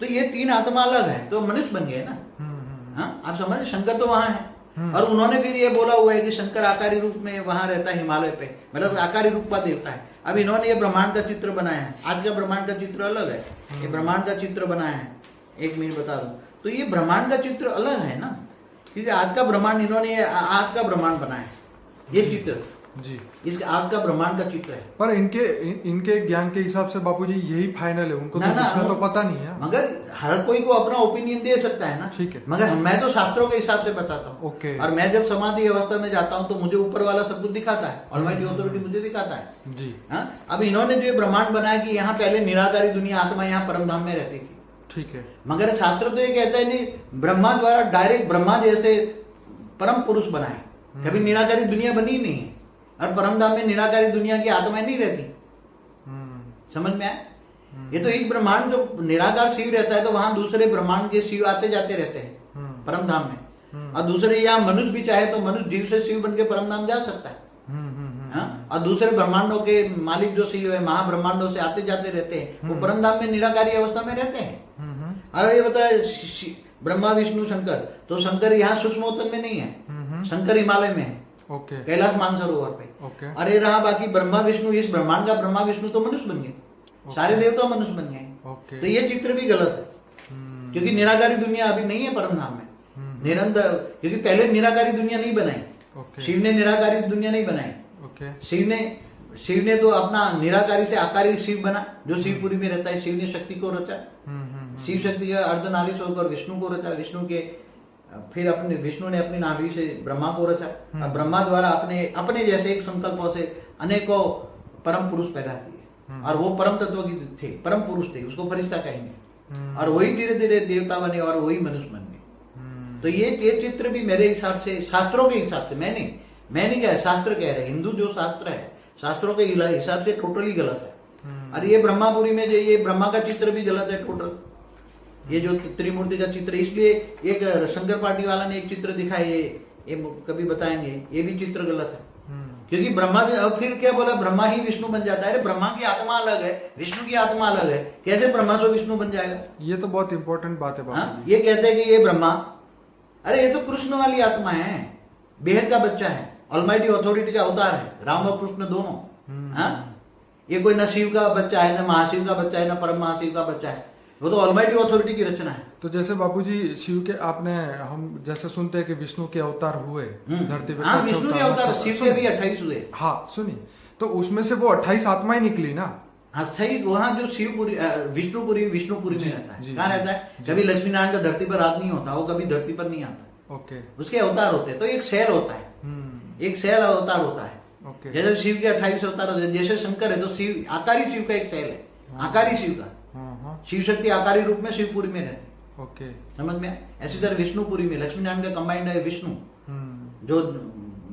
तो ये तीन आत्मा अलग है तो मनुष्य बन गए ना। हम्म, हम्म, हाँ आप समझ शंकर तो वहाँ है। हम्म। और उन्होंने फिर ये बोला हुआ है कि शंकर आकारी रूप में वहाँ रहता है हिमालय पे मतलब आकारी रूप का देवता है। अब इन्होंने ये ब्रह्मांड का चित्र बनाया है। आज का ब्रह्मांड का चित्र अलग है। हम्म। ये ब्रह्मांड का चित्र बनाया है। एक मिनट बता दूँ। तो ये ब्रह्मांड का चित्र अलग है ना क्योंकि आज का ब्रह्मांड इन्होंने आज का ब्रह्मांड बनाया है। ये चित्र। जी। इसके आपका ब्रह्मांड का चित्र है। पर इनके इन, इनके ज्ञान के हिसाब से बापूजी यही फाइनल है। उनको ना, तो ना, तो पता नहीं है। मगर हर कोई को अपना ओपिनियन दे सकता है ना। ठीक है। मगर मैं तो शास्त्रों के हिसाब से बताता हूँ। ओके। और मैं जब समाधि अवस्था में जाता हूँ तो मुझे ऊपर वाला सब कुछ दिखाता है। ऑलमाइटी अथॉरिटी मुझे दिखाता है। जी। हाँ? अब इन्होंने जो ब्रह्मांड बनाया कि यहाँ पहले निराकारी दुनिया आत्मा यहाँ परम धाम में रहती थी। ठीक है। मगर शास्त्र तो ये कहता है नहीं ब्रह्मा द्वारा डायरेक्ट ब्रह्मा जैसे परम पुरुष बनाए। कभी निराकारी दुनिया बनी नहीं है। और परमधाम में निराकारी दुनिया की आत्माएँ नहीं रहती। हम्म, समझ में आया? ये तो एक ब्रह्मांड जो निराकार शिव रहता है तो वहाँ दूसरे ब्रह्मांड के शिव आते जाते रहते हैं हम्म, परम धाम में। हम्म। और दूसरे यहाँ मनुष्य भी चाहे तो मनुष्य जीव से शिव बन के परम धाम जा सकता है। हम्म, हम्म, हम्म, हाँ? और दूसरे ब्रह्मांडों के मालिक जो शिव है महाब्रह्मांडों से आते जाते रहते हैं वो परम धाम में निराकारी अवस्था में रहते हैं। हम्म, हम्म, और ये शि- ब्रह्मा विष्णु शंकर तो शंकर यहाँ सूक्ष्मोत्तम में नहीं है। हम्म, शंकर हिमालय में है। ओके कैलाश मानसरोवर पे। ओके अरे रहा बाकी ब्रह्मा विष्णु इस ब्रह्मांड का ब्रह्मा विष्णु तो मनुष्य बन गए। सारे देवता मनुष्य बन गए। ओके तो ये चित्र भी गलत है। हम्म, क्योंकि निराकारी दुनिया अभी नहीं है परम धाम में। हम्म, निरंतर क्योंकि पहले निराकारी दुनिया नहीं बनाई। शिव ने निराकारी दुनिया नहीं बनाई। शिव ने शिव ने तो अपना निराकारी से आकारी शिव बना जो शिवपुरी में रहता है। शिव ने शक्ति को रचा। शिव शक्ति का अर्धनारीश होकर विष्णु को रचा। विष्णु के फिर अपने विष्णु ने अपनी नाभि से ब्रह्मा को रचा। और ब्रह्मा द्वारा अपने अपने जैसे एक संकल्पों से अनेकों परम पुरुष पैदा किए। और वो परम तत्व की थे परम पुरुष थे उसको फरिश्ता कहेंगे। हम्म, और वही धीरे धीरे देवता बने और वही मनुष्य बन गए। हम्म, तो ये ये चित्र भी मेरे हिसाब से शास्त्रों के हिसाब से मैं नहीं मैं नहीं कह शास्त्र कह रहे हिंदू जो शास्त्र है शास्त्रों के हिसाब से टोटली गलत है। हम्म, और ये ब्रह्मापुरी में जो ये ब्रह्मा का चित्र भी गलत है टोटल ये जो त्रिमूर्ति का चित्र इसलिए एक शंकर पार्टी वाला ने एक चित्र दिखाया ये ये कभी बताएँगे ये भी चित्र गलत है। हम्म, क्योंकि ब्रह्मा भी अब फिर क्या बोला ब्रह्मा ही विष्णु बन जाता है। अरे ब्रह्मा की आत्मा अलग है विष्णु की आत्मा अलग है कैसे ब्रह्मा से विष्णु बन जाएगा? ये तो बहुत इंपॉर्टेंट बात है हाँ ये कहते हैं कि ये ब्रह्मा अरे ये तो कृष्ण वाली आत्मा है बेहद का बच्चा है ऑलमाइटी अथॉरिटी का अवतार है राम और कृष्ण दोनों। हम्म। हाँ ये कोई न शिव का बच्चा है न महाशिव का बच्चा है न परम महाशिव का बच्चा है। वो तो ऑलमाइटी अथॉरिटी की रचना है। तो जैसे बापूजी शिव के आपने हम जैसे सुनते हैं कि विष्णु के अवतार हुए हम्म। धरती पे हाँ विष्णु के अवतार शिव के भी अट्ठाईस हुए। हाँ सुनिए। तो उसमें से वो अट्ठाईस आत्माएँ निकली ना? अस्थाई वहाँ जो शिवपुरी विष्णुपुरी विष्णुपुरी में रहता है। कहाँ रहता है? कभी लक्ष्मी नारायण का धरती पर रात नहीं होता वो कभी धरती पर नहीं आता। ओके। उसके अवतार होते हैं। तो एक शैल होता है। हम्म। एक शैल अवतार होता है। ओके। जैसे शिव के अट्ठाईस अवतार होते हैं जैसे शंकर है तो शिव आकारी शिव का एक शैल है। आकारी शिव का। हाँ हाँ शिव शक्ति आकारी रूप में शिवपुरी में रहते। ओके। समझ में ऐसी तरह विष्णुपुरी में लक्ष्मी नारायण का कंबाइंड है विष्णु। हम्म। जो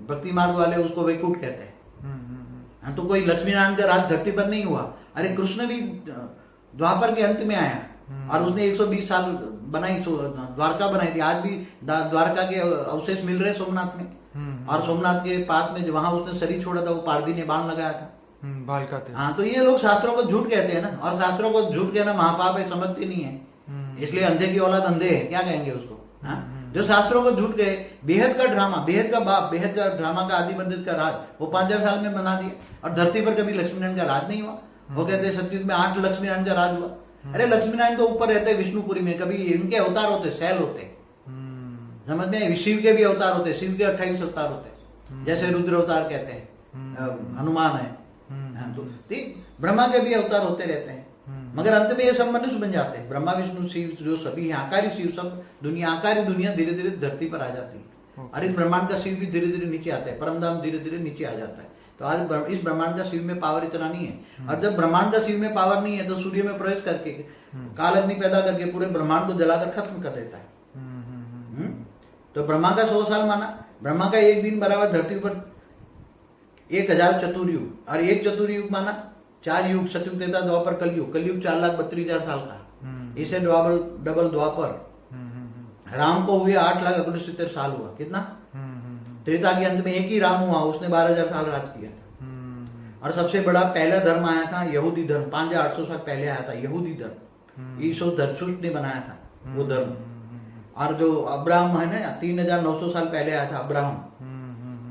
भक्ति मार्ग वाले उसको वैकुंठ कहते हैं। हम्म, हम्म, हाँ, तो कोई लक्ष्मी नारायण का राज धरती पर नहीं हुआ। अरे कृष्ण भी द्वापर के अंत में आया। और उसने 120 साल बनाई द्वारका बनाई थी। आज भी द्वारका के अवशेष मिल रहे सोमनाथ में। और सोमनाथ के पास में वहाँ उसने शरीर छोड़ा था वो पारदी ने बाण लगाया था। हम्म, हाँ तो ये लोग शास्त्रों को झूठ कहते हैं ना और शास्त्रों को झूठ कहना महापाप है समझते नहीं है। हम्म, इसलिए अंधे की औलाद अंधे है क्या कहेंगे उसको? हाँ? हम्म। जो शास्त्रों को झूठ गए बेहद का ड्रामा बेहद का बाप बेहद का ड्रामा का आदि मंदिर का राज वो पाँच हज़ार साल में बना दिया और धरती पर कभी लक्ष्मी नारायण का राज नहीं हुआ। वो कहते हैं सतयुग में आठ लक्ष्मी नारायण का राज हुआ। अरे लक्ष्मी नारायण तो ऊपर रहते हैं विष्णुपुरी में कभी इनके अवतार होते सैल होते। समझ में शिव के भी अवतार होते शिव के अट्ठाईस अवतार होते। जैसे रुद्र अवतार कहते हैं। हनुमान है। हम्म, हाँ, तो ठीक ब्रह्मा के भी अवतार होते रहते हैं। हम्म। मगर अंत में ये सब मनुष्य बन जाते हैं। ब्रह्मा विष्णु शिव जो सभी हैं, आकारी शिव सब दुनिया आकारी दुनिया धीरे धीरे धरती पर आ जाती है। और इस ब्रह्मांड का शिव भी धीरे धीरे नीचे आता है। परमधाम धीरे धीरे नीचे आ जाता है। तो आज इस ब्रह्मांड का शिव में पावर इतना नहीं है। और जब ब्रह्मांड का शिव में पावर नहीं है तो सूर्य में प्रवेश करके काल अग्नि पैदा करके पूरे ब्रह्मांड को जलाकर खत्म कर देता है। हम्म, हम्म, हम्म? तो ब्रह्मा का सौ साल माना। ब्रह्मा का एक दिन बराबर धरती पर एक हज़ार चतुर्युग और एक चतुर्युग माना चार युग सतयुग तेता द्वापर कलयुग। कलयुग चार लाख बत्तीस हज़ार साल का। हम्म, इसे डबल डबल द्वापर। हम्म, हम्म, राम को हुए आठ लाख उनसत्तर साल हुआ। कितना? हम्म, हम्म, त्रेता के अंत में एक ही राम हुआ। उसने बारह हज़ार साल राज किया था। हम्म, और सबसे बड़ा पहला धर्म आया था यहूदी धर्म। पाँच हज़ार आठ सौ साल पहले आया था यहूदी धर्म। ईसो धरचुष्ट ने बनाया था वो धर्म। और जो अब्राहम है ना तीन हज़ार नौ सौ साल पहले आया था अब्राहम।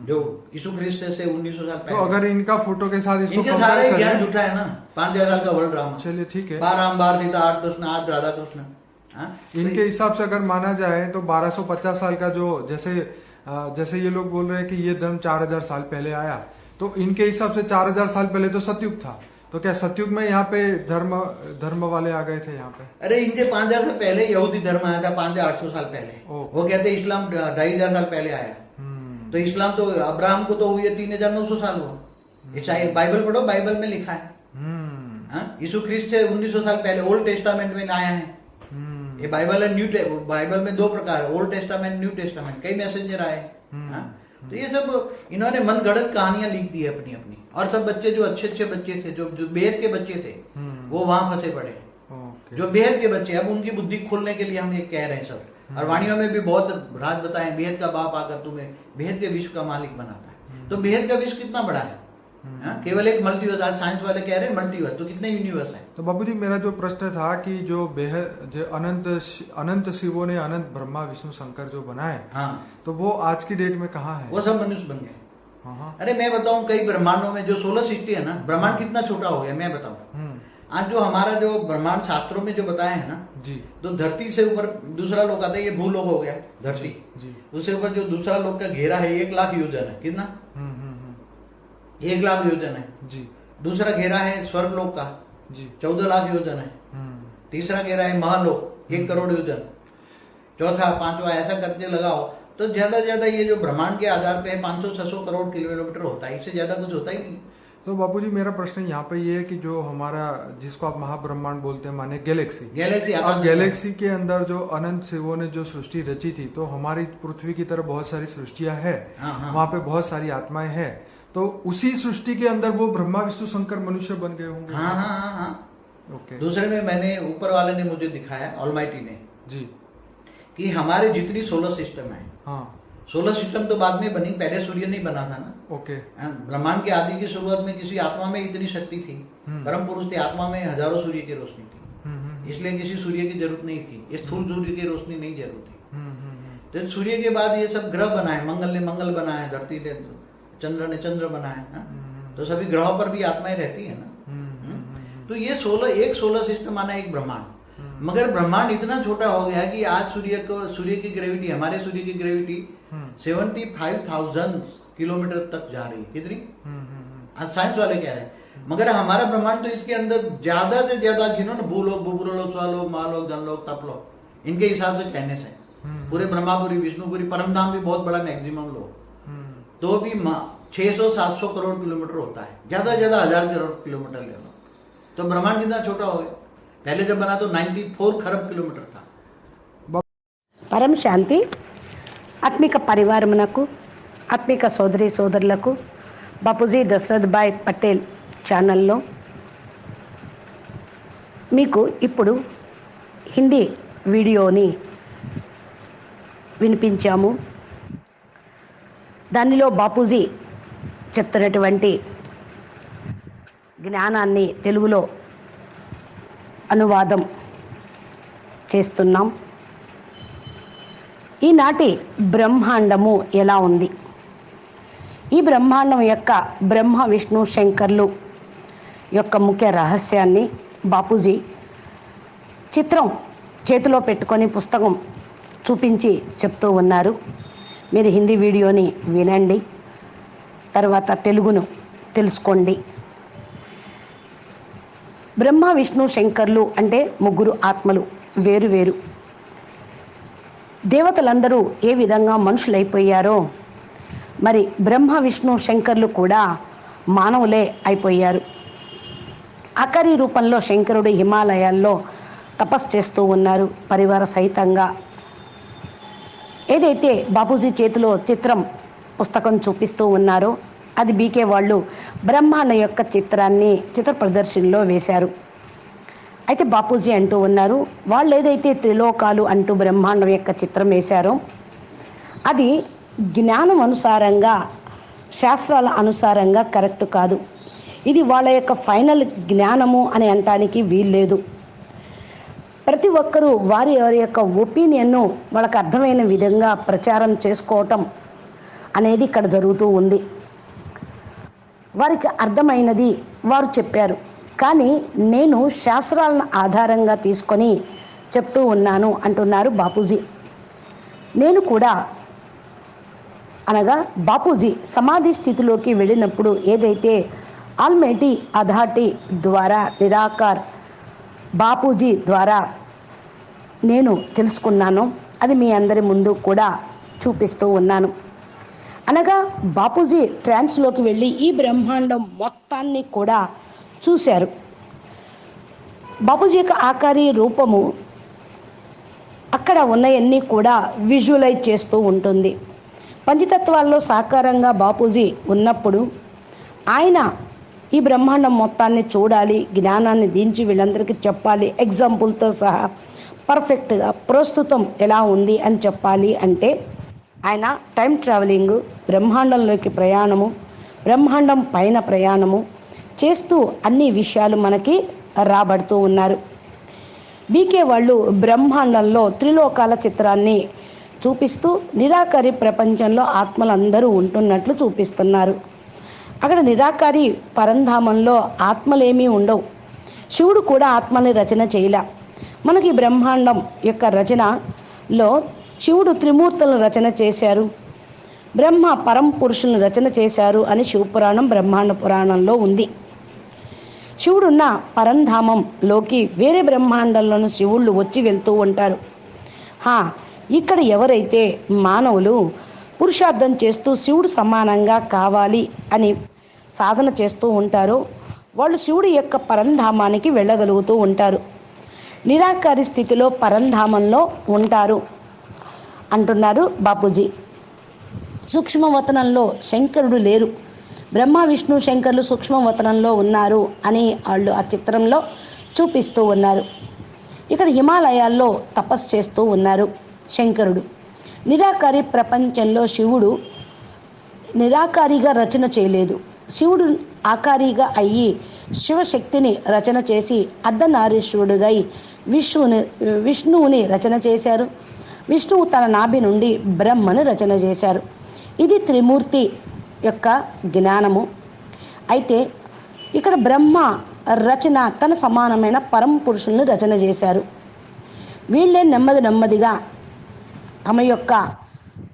जो यीशु ख्रिस्त से उन्नीस सौ साल तो अगर इनका फ़ोटो के साथ इसको इनके सारे ज्ञान झूठा है ना? पाँच हज़ार साल का वर्ल्ड ड्रामा चलिए ठीक है। बार राम बार सीता आठ कृष्ण आठ राधा कृष्ण। हाँ? इनके हिसाब से अगर माना जाए तो 1250 साल का जो जैसे जैसे ये लोग बोल रहे हैं कि ये धर्म 4000 साल पहले आया तो इनके हिसाब से 4000 साल पहले तो सतयुग था। तो क्या सतयुग में यहाँ पे धर्म धर्म वाले आ गए थे यहाँ पे? अरे इनके पाँच हज़ार साल पहले यहूदी धर्म आया था पाँच हज़ार आठ सौ साल पहले। वो कहते हैं इस्लाम ढाई हज़ार साल पहले आया। तो इस्लाम तो अब्राहम को तो हुई है तीन हज़ार नौ सौ साल हुआ। ईसाई बाइबल पढ़ो बाइबल में लिखा है। हम्म, हाँ? यीशु ख्रिस्त से उन्नीस सौ साल पहले ओल्ड टेस्टामेंट में आया है। हम्म, ये बाइबल है न्यू बाइबल में दो प्रकार है ओल्ड टेस्टामेंट न्यू टेस्टामेंट कई मैसेजर आए। हम्म। हाँ? तो ये सब इन्होंने मन गढ़ंत कहानियाँ लिख दी है अपनी अपनी। और सब बच्चे जो अच्छे अच्छे बच्चे थे जो जो बेहद के बच्चे थे हम्म, वो वहाँ फंसे पड़े। जो बेहद के बच्चे अब उनकी बुद्धि खोलने के लिए हम ये कह रहे हैं सब। और वाणियों में भी बहुत राज बताए बेहद का बाप आकर तुम्हें बेहद के विश्व का मालिक बनाता है। तो बेहद का विश्व कितना बड़ा है? हाँ? केवल एक मल्टीवर्स आज साइंस वाले कह रहे हैं मल्टीवर्स तो कितने यूनिवर्स है? तो बाबूजी मेरा जो प्रश्न था कि जो बेहद जो अनंत अनंत शिवों ने अनंत ब्रह्मा विष्णु शंकर जो बनाए हाँ। तो वो आज की डेट में कहाँ है? वो सब मनुष्य बन गए। हाँ हाँ। अरे मैं बताऊँ कई ब्रह्मांडों में जो सोलर सिस्टम है ना ब्रह्मांड कितना छोटा हो गया मैं बताऊँ। हम्म, आज जो हमारा जो ब्रह्मांड शास्त्रों में जो बताया है ना जी। तो धरती से ऊपर दूसरा लोग आता है ये भूलोक हो गया धरती। जी। उससे ऊपर जो दूसरा लोग का घेरा है एक लाख योजन है कितना? हम्म, हम्म, हम्म, एक लाख योजन है। जी। दूसरा घेरा है स्वर्ग लोक का जी। चौदह लाख योजन है। तीसरा घेरा है महालोक एक करोड़ योजन। चौथा पांचवा ऐसा करके लगाओ तो ज़्यादा से ज़्यादा ये जो ब्रह्मांड के आधार पे है पाँच सौ छह सौ करोड़ किलोमीटर होता है इससे ज़्यादा कुछ होता ही नहीं। तो बाबूजी मेरा प्रश्न यहाँ पे ये है कि जो हमारा जिसको आप महाब्रह्मांड बोलते हैं माने गैलेक्सी। गैलेक्सी अब गैलेक्सी के अंदर जो अनंत शिवों ने जो सृष्टि रची थी तो हमारी पृथ्वी की तरह बहुत सारी सृष्टिया है। हाँ, हाँ। वहाँ पे बहुत सारी आत्माएँ हैं। तो उसी सृष्टि के अंदर वो ब्रह्मा विष्णु शंकर मनुष्य बन गए होंगे। हाँ हाँ हाँ हाँ। ओके। दूसरे में मैंने ऊपर वाले ने मुझे दिखाया ऑलमाइटी ने। जी। कि हमारे जितनी सोलर सिस्टम है हाँ। सोलर सिस्टम तो बाद में बनी पहले सूर्य नहीं बना था ना। ओके। हाँ, ब्रह्मांड के आदि की शुरुआत में किसी आत्मा में इतनी शक्ति थी। हम्म। परम पुरुष थे आत्मा में हज़ारों सूर्य की रोशनी थी। हम्म, हम्म, इसलिए किसी सूर्य की ज़रूरत नहीं थी। स्थूल सूर्य की रोशनी नहीं ज़रूरत थी। तो सूर्य के बाद ये सब ग्रह बनाए मंगल ने मंगल बनाए धरती ने चंद्र ने चंद्र बनाए हाँ? तो सभी ग्रहों पर भी आत्माएँ रहती है ना। हम्म, तो ये सोलर एक सोलर सिस्टम माना एक ब्रह्मांड। मगर ब्रह्मांड इतना छोटा हो गया कि आज सूर्य को सूर्य की ग्रेविटी हमारे सूर्य की gravity seventy five thousand kilometre तक जा रही है। कितनी? हम्म, हम्म, हम्म। साइंस वाले कह रहे हैं। मगर हमारा ब्रह्मांड तो इसके अंदर ज़्यादा से ज़्यादा गिनो ना भूलोक भूपुरलोक स्वालोक महालोक जनलोक तपलोक इनके हिसाब से कहने से। पूरे ब्रह्मापुरी विष्णुपुरी परमधाम भी बहुत बड़ा मैक्सिमम लोग। तो भी छह सौ सात सौ करोड़ किलोमीटर होता है। ज़्यादा ज़्यादा हज़ार करोड़ किलोमीटर ले लो। तो ब्रह्मांड कितना छोटा हो गया? पहले जब बना तो 94 खरब किलोमीटर था। परम शांति। ఆత్మిక పరివారమునకు ఆత్మిక సోదరి సోదరులకు బాపూజీ దశరథ్ భాయ్ పటేల్ ఛానల్లో మీకు ఇప్పుడు హిందీ వీడియోని వినిపించాము. దానిలో బాపూజీ చెప్తున్నటువంటి జ్ఞానాన్ని తెలుగులో అనువాదం చేస్తున్నాం. ఈనాటి బ్రహ్మాండము ఎలా ఉంది? ఈ బ్రహ్మాండం యొక్క బ్రహ్మ విష్ణు శంకర్లు యొక్క ముఖ్య రహస్యాన్ని బాపూజీ చిత్రం చేతిలో పెట్టుకొని పుస్తకం చూపించి చెప్తూ ఉన్నారు. మీరు హిందీ వీడియోని వినండి తర్వాత తెలుగును తెలుసుకోండి. బ్రహ్మ విష్ణు శంకర్లు అంటే ముగ్గురు ఆత్మలు వేరు వేరు. దేవతలందరూ ఏ విధంగా మనుషులైపోయారో. మరి బ్రహ్మ విష్ణు శంకర్లు కూడా మానవులే అయిపోయారు. అకరి రూపంలో శంకరుడు హిమాలయాల్లో తపస్సు చేస్తూ ఉన్నారు పరివార సహితంగా. ఏదైతే బాపూజీ చేతిలో చిత్రం పుస్తకం చూపిస్తూ ఉన్నారో అది బీకే వాళ్ళు బ్రహ్మాండ యొక్క చిత్రాన్ని చిత్ర ప్రదర్శనలో వేశారు. అయితే బాపూజీ అంటూ ఉన్నారు వాళ్ళు ఏదైతే త్రిలోకాలు అంటూ బ్రహ్మాండం యొక్క చిత్రం వేశారో అది జ్ఞానం అనుసారంగా శాస్త్రాల అనుసారంగా కరెక్ట్ కాదు. ఇది వాళ్ళ యొక్క ఫైనల్ జ్ఞానము అని అనటానికి వీల్లేదు. ప్రతి ఒక్కరూ వారి వారి యొక్క ఒపీనియన్ను వాళ్ళకు అర్థమైన విధంగా ప్రచారం చేసుకోవటం అనేది ఇక్కడ జరుగుతూ ఉంది. వారికి అర్థమైనది వారు చెప్పారు. కానీ నేను శాస్త్రాలను ఆధారంగా తీసుకొని చెప్తూ ఉన్నాను అంటున్నారు బాపూజీ. నేను కూడా అనగా బాపూజీ సమాధి స్థితిలోకి వెళ్ళినప్పుడు ఏదైతే ఆల్మేటి అధాటి ద్వారా నిరాకార్ బాపూజీ ద్వారా నేను తెలుసుకున్నాను అది మీ అందరి ముందు కూడా చూపిస్తూ ఉన్నాను. అనగా బాపూజీ ట్రాన్స్లోకి వెళ్ళి ఈ బ్రహ్మాండం మొత్తాన్ని కూడా చూశారు. బాపూజీ యొక్క ఆకారి రూపము అక్కడ ఉన్నవన్నీ కూడా విజువలైజ్ చేస్తూ ఉంటుంది. పంచతత్వాల్లో సాకారంగా బాపూజీ ఉన్నప్పుడు ఆయన ఈ బ్రహ్మాండం మొత్తాన్ని చూడాలి జ్ఞానాన్ని దించి వీళ్ళందరికీ చెప్పాలి ఎగ్జాంపుల్తో సహా పర్ఫెక్ట్గా ప్రస్తుతం ఎలా ఉంది అని చెప్పాలి అంటే ఆయన టైం ట్రావెలింగ్ బ్రహ్మాండంలోకి ప్రయాణము బ్రహ్మాండం పైన ప్రయాణము చేస్తూ అన్ని విషయాలు మనకి రాబడుతూ ఉన్నారు. బీకే వాళ్ళు బ్రహ్మాండంలో త్రిలోకాల చిత్రాన్ని చూపిస్తూ నిరాకారి ప్రపంచంలో ఆత్మలందరూ ఉంటున్నట్లు చూపిస్తున్నారు. అక్కడ నిరాకారి పరంధామంలో ఆత్మలేమీ ఉండవు. శివుడు కూడా ఆత్మని రచన చేయలే. మనకి బ్రహ్మాండం యొక్క రచనలో శివుడు త్రిమూర్తులను రచన చేశారు. బ్రహ్మ పరం పురుషులను రచన చేశారు అని శివపురాణం బ్రహ్మాండ పురాణంలో ఉంది. శివుడున్న పరంధామంలోకి వేరే బ్రహ్మాండంలోని శివుళ్ళు వచ్చి వెళ్తూ ఉంటారు. హా ఇక్కడ ఎవరైతే మానవులు పురుషార్థం చేస్తూ శివుడు సమానంగా కావాలి అని సాధన చేస్తూ ఉంటారో వాళ్ళు శివుడి యొక్క పరంధామానికి వెళ్ళగలుగుతూ ఉంటారు. నిరాకారి స్థితిలో పరంధామంలో ఉంటారు. అంటున్నారు బాపూజీ. సూక్ష్మవతనంలో శంకరుడు లేరు. బ్రహ్మ విష్ణు శంకర్లు సూక్ష్మవతనంలో ఉన్నారు అని వాళ్ళు ఆ చిత్రంలో చూపిస్తూ ఉన్నారు. ఇక్కడ హిమాలయాల్లో తపస్సు చేస్తూ ఉన్నారు శంకరుడు. నిరాకారి ప్రపంచంలో శివుడు నిరాకారిగా రచన చేయలేదు. శివుడు ఆకారిగా అయ్యి శివశక్తిని రచన చేసి అర్ధనారీశ్వరుడుగై విష్ణువుని విష్ణువుని రచన చేశారు. విష్ణువు తన నాభి నుండి బ్రహ్మను రచన చేశారు. ఇది త్రిమూర్తి యొక్క జ్ఞానము. అయితే ఇక్కడ బ్రహ్మ రచన తన సమానమైన పరమ పురుషుల్ని రచన చేశారు. వీళ్ళే నెమ్మది నెమ్మదిగా తమ యొక్క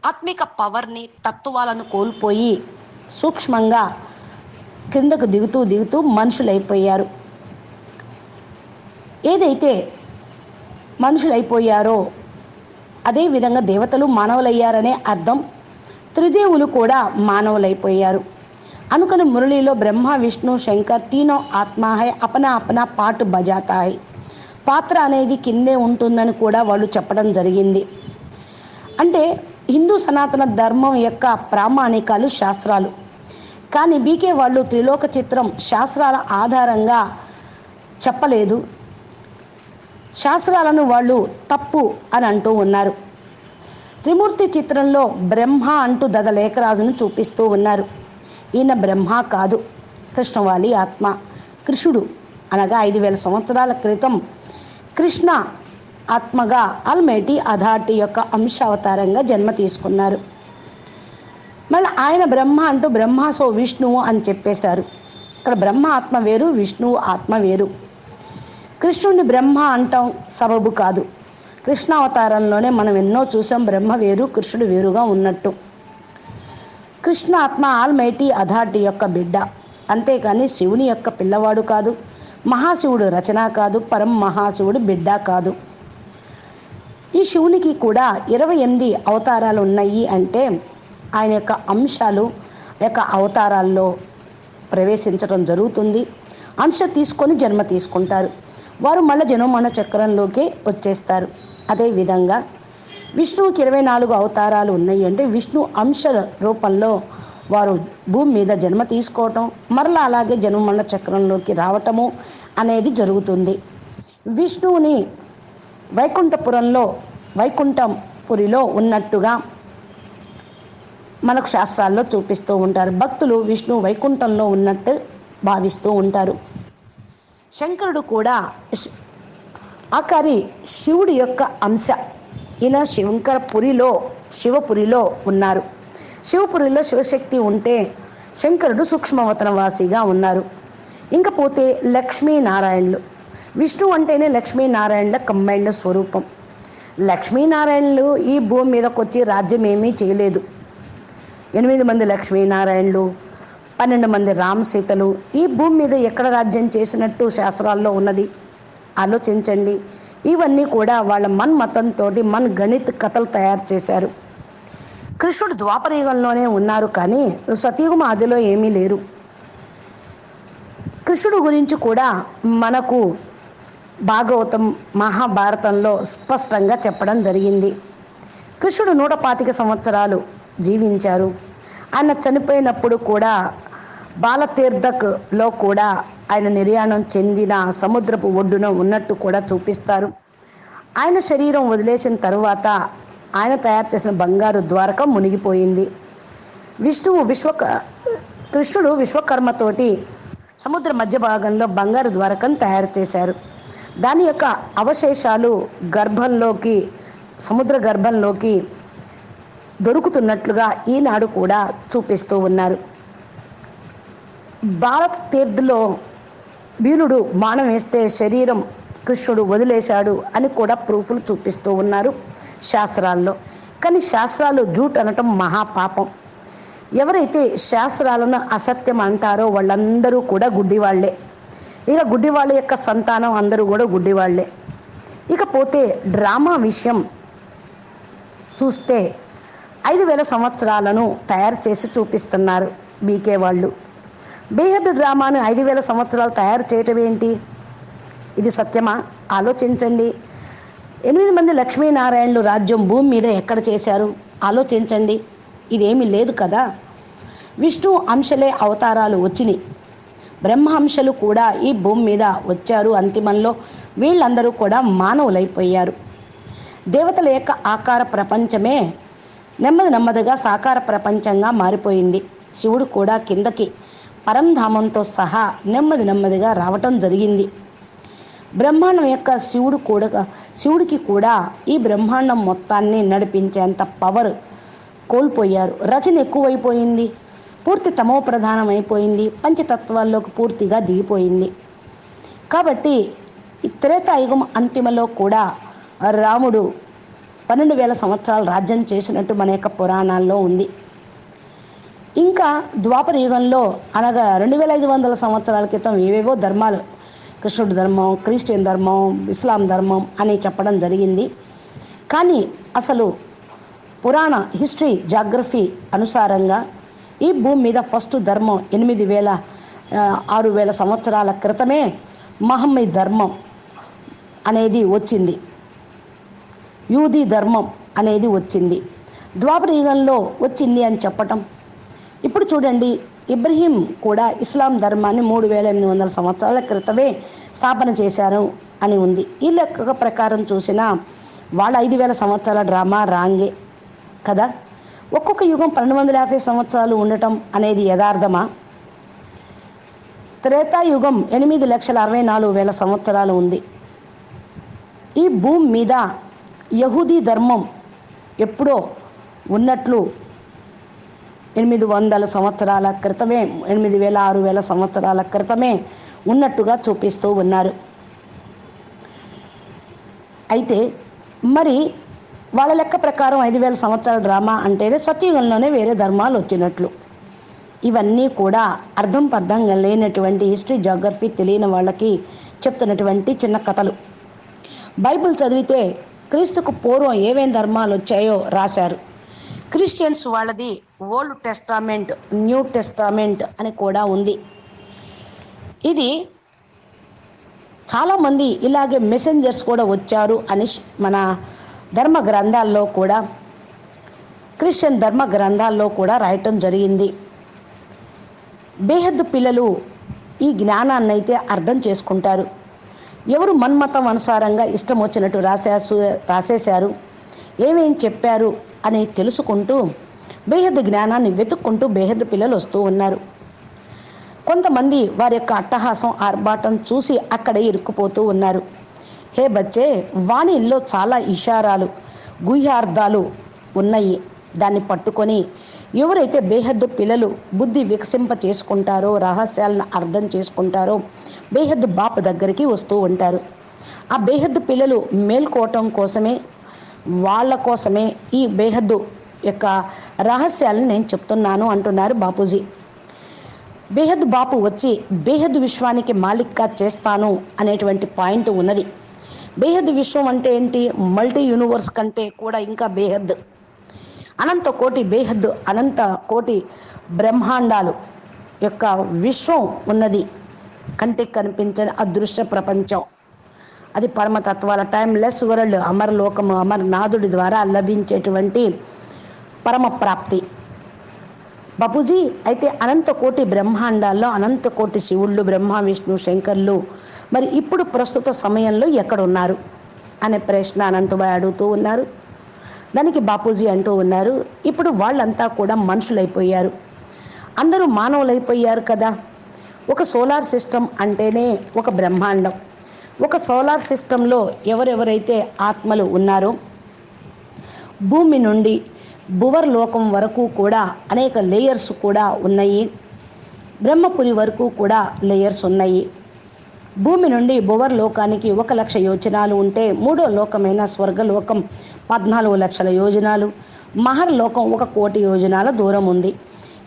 ఆత్మిక పవర్ని తత్వాలను కోల్పోయి సూక్ష్మంగా కిందకు దిగుతూ దిగుతూ మనుషులైపోయారు. ఏదైతే మనుషులైపోయారో అదేవిధంగా దేవతలు మానవులయ్యారనే అర్థం త్రిదేవులు కూడా మానవులైపోయారు. అనుకని మురళిలో బ్రహ్మ విష్ణు శంకర్ తీనో ఆత్మాహై అపన అపనా అపనా పాటు బజాతాయి పాత్ర అనేది కిందే ఉంటుందని కూడా వాళ్ళు చెప్పడం జరిగింది. అంటే హిందూ సనాతన ధర్మం యొక్క ప్రామాణికాలు శాస్త్రాలు. కానీ బీకే వాళ్ళు త్రిలోక చిత్రం శాస్త్రాల ఆధారంగా చెప్పలేదు. శాస్త్రాలను వాళ్ళు తప్పు అని అంటూ ఉన్నారు. త్రిమూర్తి చిత్రంలో బ్రహ్మ అంటూ దద లేఖరాజును చూపిస్తూ ఉన్నారు. ఈయన బ్రహ్మ కాదు కృష్ణవాలి ఆత్మ. కృషుడు అనగా ఐదు వేల సంవత్సరాల క్రితం కృష్ణ ఆత్మగా అల్మేటి అధాటి యొక్క అంశావతారంగా జన్మ తీసుకున్నారు. మళ్ళీ ఆయన బ్రహ్మ అంటూ బ్రహ్మాసో విష్ణువు అని చెప్పేశారు. ఇక్కడ బ్రహ్మ ఆత్మ వేరు విష్ణువు ఆత్మ వేరు. కృష్ణుడిని బ్రహ్మ అంటాం సబబు కాదు. కృష్ణ అవతారంలోనే మనం ఎన్నో చూసాం బ్రహ్మ వేరు కృష్ణుడు వేరుగా ఉన్నట్టు. కృష్ణ ఆత్మ ఆల్మైటీ అథార్టీ యొక్క బిడ్డ. అంతేకాని శివుని యొక్క పిల్లవాడు కాదు మహాశివుడు రచన కాదు పరం మహాశివుడు బిడ్డ కాదు. ఈ శివునికి కూడా ఇరవై ఎనిమిది అవతారాలు ఉన్నాయి అంటే ఆయన యొక్క అంశాలు యొక్క అవతారాల్లో ప్రవేశించడం జరుగుతుంది. అంశ తీసుకొని జన్మ తీసుకుంటారు. వారు మళ్ళీ జనమన చక్రంలోకి వచ్చేస్తారు. అదేవిధంగా విష్ణువుకి ఇరవై నాలుగు అవతారాలు ఉన్నాయి అంటే విష్ణు అంశ రూపంలో వారు భూమి మీద జన్మ తీసుకోవటం మరలా అలాగే జన్మమరణ చక్రంలోకి రావటము అనేది జరుగుతుంది. విష్ణువుని వైకుంఠపురంలో వైకుంఠపురిలో ఉన్నట్టుగా మనకు శాస్త్రాల్లో చూపిస్తూ ఉంటారు. భక్తులు విష్ణు వైకుంఠంలో ఉన్నట్టు భావిస్తూ ఉంటారు. శంకరుడు కూడా ఆ కరి శివుడి యొక్క అంశ. ఈయన శంకరపురిలో శివపురిలో ఉన్నారు. శివపురిలో శివశక్తి ఉంటే శంకరుడు సూక్ష్మవతన వాసిగా ఉన్నారు. ఇంకపోతే లక్ష్మీనారాయణులు. విష్ణు అంటేనే లక్ష్మీనారాయణుల కంబైండ్ స్వరూపం. లక్ష్మీనారాయణులు ఈ భూమి మీదకి వచ్చి రాజ్యం ఏమీ చేయలేదు. ఎనిమిది మంది లక్ష్మీనారాయణులు పన్నెండు మంది రామ సీతలు ఈ భూమి మీద ఎక్కడ రాజ్యం చేసినట్టు శాస్త్రాల్లో ఉన్నది? ఆలోచించండి. ఇవన్నీ కూడా వాళ్ళ మన్ మతంతో మన్ గణిత్ కథలు తయారు చేశారు. కృష్ణుడు ద్వాపరయుగంలోనే ఉన్నారు కానీ సతయుగం ఆదిలో ఏమీ లేరు. కృష్ణుడు గురించి కూడా మనకు భాగవతం మహాభారతంలో స్పష్టంగా చెప్పడం జరిగింది. కృష్ణుడు నూట పాతిక సంవత్సరాలు జీవించారు. ఆయన చనిపోయినప్పుడు కూడా బాలతీర్థక్లో కూడా ఆయన నిర్యాణం చెందిన సముద్రపు ఒడ్డున ఉన్నట్టు కూడా చూపిస్తారు. ఆయన శరీరం వదిలేసిన తరువాత ఆయన తయారు చేసిన బంగారు ద్వారకం మునిగిపోయింది. విష్ణువు విశ్వక కృష్ణుడు విశ్వకర్మతోటి సముద్ర మధ్య భాగంలో బంగారు ద్వారకం తయారు చేశారు. దాని యొక్క అవశేషాలు గర్భంలోకి సముద్ర గర్భంలోకి దొరుకుతున్నట్లుగా ఈనాడు కూడా చూపిస్తూ ఉన్నారు. భారత్ తీర్థలో వీరుడు బాణం వేస్తే శరీరం కృష్ణుడు వదిలేశాడు అని కూడా ప్రూఫ్లు చూపిస్తూ ఉన్నారు శాస్త్రాల్లో. కానీ శాస్త్రాలు జూట్ అనటం మహాపాపం. ఎవరైతే శాస్త్రాలను అసత్యం అంటారో వాళ్ళందరూ కూడా గుడ్డివాళ్ళే. ఇక గుడ్డివాళ్ళ యొక్క సంతానం అందరూ కూడా గుడ్డివాళ్ళే. ఇకపోతే డ్రామా విషయం చూస్తే ఐదు వేల సంవత్సరాలను తయారు చేసి చూపిస్తున్నారు బీకే వాళ్ళు. బేహద్ డ్రామాను ఐదు వేల సంవత్సరాలు తయారు చేయటం ఏంటి? ఇది సత్యమా? ఆలోచించండి. ఎనిమిది మంది లక్ష్మీనారాయణలు రాజ్యం భూమి మీద ఎక్కడ చేశారు? ఆలోచించండి. ఇదేమీ లేదు కదా? విష్ణు అంశలే అవతారాలు వచ్చినాయి. బ్రహ్మ అంశలు కూడా ఈ భూమి మీద వచ్చారు అంతిమంలో. వీళ్ళందరూ కూడా మానవులైపోయారు. దేవతల యొక్క ఆకార ప్రపంచమే నెమ్మది నెమ్మదిగా సాకార ప్రపంచంగా మారిపోయింది. శివుడు కూడా కిందకి పరంధామంతో సహా నెమ్మది నెమ్మదిగా రావటం జరిగింది. బ్రహ్మాండం యొక్క శివుడు కూడా శివుడికి కూడా ఈ బ్రహ్మాండం మొత్తాన్ని నడిపించేంత పవర్ కోల్పోయారు. రచన ఎక్కువైపోయింది. పూర్తి తమో ప్రధానం అయిపోయింది. పంచతత్వాల్లోకి పూర్తిగా దిగిపోయింది. కాబట్టి ఈ త్రేతాయుగం అంతిమలో కూడా రాముడు పన్నెండు వేల సంవత్సరాలు రాజ్యం చేసినట్టు మన యొక్క పురాణాల్లో ఉంది. ఇంకా ద్వాపర యుగంలో అనగా రెండు వేల ఐదు వందల సంవత్సరాల క్రితం ఏవేవో ధర్మాలు కృష్ణుడి ధర్మం క్రిస్టియన్ ధర్మం ఇస్లాం ధర్మం అని చెప్పడం జరిగింది. కానీ అసలు పురాణ హిస్టరీ జాగ్రఫీ అనుసారంగా ఈ భూమి మీద ఫస్ట్ ధర్మం ఎనిమిది వేల ఆరు వేల సంవత్సరాల క్రితమే మహమ్మీ ధర్మం అనేది వచ్చింది. యూది ధర్మం అనేది వచ్చింది. ద్వాపర యుగంలో వచ్చింది అని చెప్పటం ఇప్పుడు చూడండి ఇబ్రహీం కూడా ఇస్లాం ధర్మాన్ని మూడు వేల ఎనిమిది వందల సంవత్సరాల క్రితమే స్థాపన చేశారు అని ఉంది. ఈ లెక్క ప్రకారం చూసిన వాళ్ళ ఐదు వేల సంవత్సరాల డ్రామా రాంగే కదా? ఒక్కొక్క యుగం పన్నెండు వందల యాభై సంవత్సరాలు ఉండటం అనేది యథార్థమా? త్రేతాయుగం ఎనిమిది లక్షల అరవై నాలుగు వేల సంవత్సరాలు ఉంది. ఈ భూమి మీద యహూదీ ధర్మం ఎప్పుడో ఉన్నట్లు ఎనిమిది వందల సంవత్సరాల క్రితమే ఎనిమిది వేల ఆరు వేల సంవత్సరాల క్రితమే ఉన్నట్టుగా చూపిస్తూ ఉన్నారు. అయితే మరి వాళ్ళ లెక్క ప్రకారం ఐదు వేల సంవత్సరాల డ్రామా అంటేనే సత్యుగంలోనే వేరే ధర్మాలు వచ్చినట్లు. ఇవన్నీ కూడా అర్థం పర్థంగా లేనటువంటి హిస్టరీ జాగ్రఫీ తెలియని వాళ్ళకి చెప్తున్నటువంటి చిన్న కథలు. బైబిల్ చదివితే క్రీస్తుకు పూర్వం ఏమేం ధర్మాలు వచ్చాయో రాశారు. క్రిస్టియన్స్ వాళ్ళది ఓల్డ్ టెస్టామెంట్ న్యూ టెస్టామెంట్ అని కూడా ఉంది. ఇది చాలామంది ఇలాగే మెసెంజర్స్ కూడా వచ్చారు అని మన ధర్మ గ్రంథాల్లో కూడా క్రిస్టియన్ ధర్మ గ్రంథాల్లో కూడా రాయటం జరిగింది. బేహద్దు పిల్లలు ఈ జ్ఞానాన్ని అయితే అర్థం చేసుకుంటారు. ఎవరు మన్మతం అనుసారంగా ఇష్టం వచ్చినట్టు రాసేసు రాసేశారు. ఏమేం చెప్పారు? అని తెలుసుకుంటూ బేహద్దు జ్ఞానాన్ని వెతుక్కుంటూ బేహద్దు పిల్లలు వస్తూ ఉన్నారు. కొంతమంది వారి యొక్క అట్టహాసం ఆర్భాటం చూసి అక్కడే ఇరుక్కుపోతూ ఉన్నారు. హే బచ్చే వాణిల్లో చాలా ఇషారాలు గుహ్యార్థాలు ఉన్నాయి. దాన్ని పట్టుకొని ఎవరైతే బేహద్దు పిల్లలు బుద్ధి వికసింప చేసుకుంటారో రహస్యాలను అర్థం చేసుకుంటారో బేహద్దు బాపు దగ్గరికి వస్తూ ఉంటారు. ఆ బేహద్దు పిల్లలు మేల్కోవటం కోసమే వాళ్ళ కోసమే ఈ బేహద్దు యొక్క రహస్యాలను నేను చెప్తున్నాను అంటున్నారు బాపూజీ. బేహద్ బాపు వచ్చి బేహద్ విశ్వానికి మాలిక్గా చేస్తాను అనేటువంటి పాయింట్ ఉన్నది. బేహద్ విశ్వం అంటే ఏంటి? మల్టీ యూనివర్స్ కంటే కూడా ఇంకా బేహద్ అనంత కోటి బేహద్ అనంత కోటి బ్రహ్మాండాలు యొక్క విశ్వం ఉన్నది. కంటికి కనిపించని అదృశ్య ప్రపంచం. అది పరమతత్వాల టైమ్లెస్ వరల్డ్ అమరలోకము అమర్నాథుడి ద్వారా లభించేటువంటి పరమ ప్రాప్తి బాపూజీ అయితే అనంత కోటి బ్రహ్మాండాల్లో అనంత కోటి శివుళ్ళు బ్రహ్మ విష్ణు శంకర్లు మరి ఇప్పుడు ప్రస్తుత సమయంలో ఎక్కడ ఉన్నారు అనే ప్రశ్న అనంతబాయ్ అడుగుతూ ఉన్నారు. దానికి బాపూజీ అంటూ ఉన్నారు ఇప్పుడు వాళ్ళంతా కూడా మనుషులైపోయారు. అందరూ మానవులైపోయారు కదా. ఒక సోలార్ సిస్టమ్ అంటేనే ఒక బ్రహ్మాండం. ఒక సోలార్ సిస్టంలో ఎవరెవరైతే ఆత్మలు ఉన్నారో భూమి నుండి భువర్ లోకం వరకు కూడా అనేక లేయర్స్ కూడా ఉన్నాయి. బ్రహ్మపురి వరకు కూడా లేయర్స్ ఉన్నాయి. భూమి నుండి భువర్ లోకానికి ఒక లక్ష యోజనాలు ఉంటే మూడో లోకమైన స్వర్గలోకం పద్నాలుగు లక్షల యోజనాలు మహర్ లోకం ఒక కోటి యోజనాల దూరం ఉంది.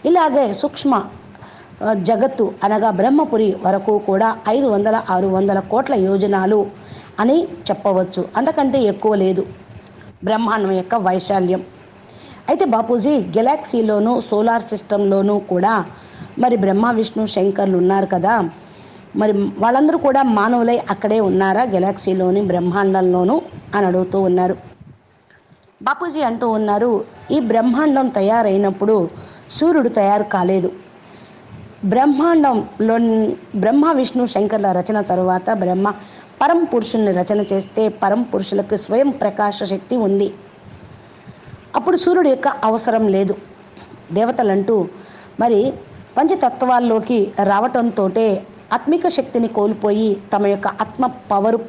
ఇలాగే సూక్ష్మ జగత్తు అనగా బ్రహ్మపురి వరకు కూడా ఐదు వందల ఆరు వందల కోట్ల యోజనాలు అని చెప్పవచ్చు. అంతకంటే ఎక్కువ లేదు. బ్రహ్మాండం యొక్క వైశాల్యం. అయితే బాపూజీ గెలాక్సీలోను సోలార్ సిస్టంలోనూ కూడా మరి బ్రహ్మ విష్ణు శంకర్లు ఉన్నారు కదా. మరి వాళ్ళందరూ కూడా మానవులై అక్కడే ఉన్నారా? గెలాక్సీలోని బ్రహ్మాండంలోను అని అడుగుతూ ఉన్నారు. బాపూజీ అంటూ ఉన్నారు ఈ బ్రహ్మాండం తయారైనప్పుడు సూర్యుడు తయారు కాలేదు. బ్రహ్మాండంలో బ్రహ్మ విష్ణు శంకర్ల రచన తరువాత బ్రహ్మ పరం పురుషుల్ని రచన చేస్తే పరం పురుషులకు స్వయం ప్రకాశ శక్తి ఉంది. అప్పుడు సూర్యుడు యొక్క అవసరం లేదు. దేవతలంటూ మరి పంచతత్వాల్లోకి రావటంతో ఆత్మిక శక్తిని కోల్పోయి తమ యొక్క ఆత్మ పవరు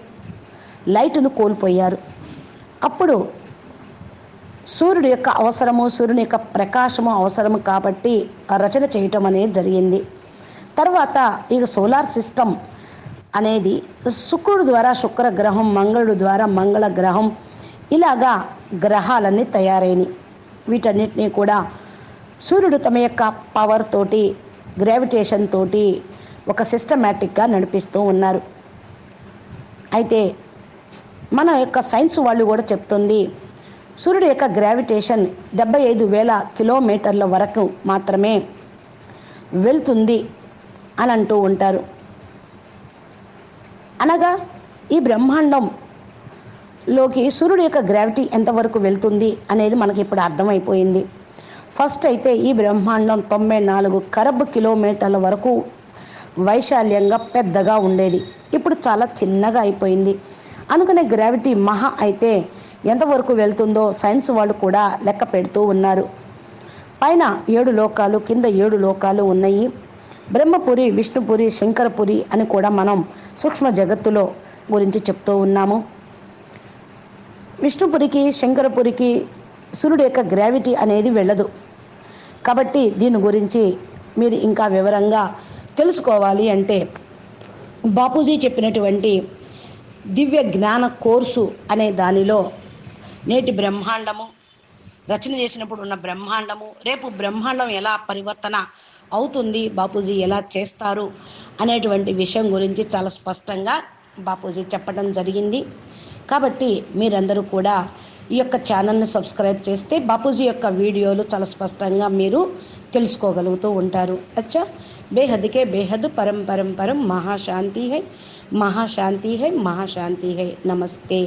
లైటును కోల్పోయారు. అప్పుడు సూర్యుడు యొక్క అవసరము సూర్యుని యొక్క ప్రకాశము అవసరము కాబట్టి ఆ రచన చేయటం అనేది జరిగింది. తర్వాత ఇక సోలార్ సిస్టమ్ అనేది శుక్రుడు ద్వారా శుక్ర గ్రహం మంగళుడు ద్వారా మంగళ గ్రహం ఇలాగా గ్రహాలన్నీ తయారైనవి వీటన్నిటినీ కూడా సూర్యుడు తమ యొక్క పవర్ తోటి గ్రావిటేషన్ తోటి ఒక సిస్టమేటిక్గా నడిపిస్తూ ఉన్నారు. అయితే మన యొక్క సైన్స్ వాళ్ళు కూడా చెప్తుంది సూర్యుడు యొక్క గ్రావిటేషన్ డెబ్బై ఐదు వేల కిలోమీటర్ల వరకు మాత్రమే వెళ్తుంది అని అంటూ ఉంటారు. అనగా ఈ బ్రహ్మాండంలోకి సూర్యుడు యొక్క గ్రావిటీ ఎంతవరకు వెళ్తుంది అనేది మనకి ఇప్పుడు అర్థమైపోయింది. ఫస్ట్ అయితే ఈ బ్రహ్మాండం తొంభై నాలుగు కరబ్ కిలోమీటర్ల వరకు వైశాల్యంగా పెద్దగా ఉండేది. ఇప్పుడు చాలా చిన్నగా అయిపోయింది. అనుకునే గ్రావిటీ మహా అయితే ఎంతవరకు వెళ్తుందో సైన్స్ వాళ్ళు కూడా లెక్క పెడుతూ ఉన్నారు. పైన ఏడు లోకాలు కింద ఏడు లోకాలు ఉన్నాయి. బ్రహ్మపురి విష్ణుపురి శంకరపురి అని కూడా మనం సూక్ష్మ జగత్తులో గురించి చెప్తూ ఉన్నాము. విష్ణుపురికి శంకరపురికి సూర్యుడు యొక్క గ్రావిటీ అనేది వెళ్ళదు. కాబట్టి దీని గురించి మీరు ఇంకా వివరంగా తెలుసుకోవాలి అంటే బాపూజీ చెప్పినటువంటి దివ్య జ్ఞాన కోర్సు అనే దానిలో నేటి బ్రహ్మాండము. రచన చేసినప్పుడు ఉన్న బ్రహ్మాండము. రేపు బ్రహ్మాండం ఎలా పరివర్తన అవుతుంది? బాపూజీ ఎలా చేస్తారు? అనేటువంటి విషయం గురించి చాలా స్పష్టంగా బాపూజీ చెప్పడం జరిగింది. కాబట్టి మీరందరూ కూడా ఈ యొక్క ఛానల్ని సబ్స్క్రైబ్ చేస్తే బాపూజీ యొక్క వీడియోలు చాలా స్పష్టంగా మీరు తెలుసుకోగలుగుతూ ఉంటారు. అచ్చా! బేహద్కే బేహద్ పరం పరం పరం మహాశాంతి హై మహాశాంతి హై మహాశాంతి హై. నమస్తే.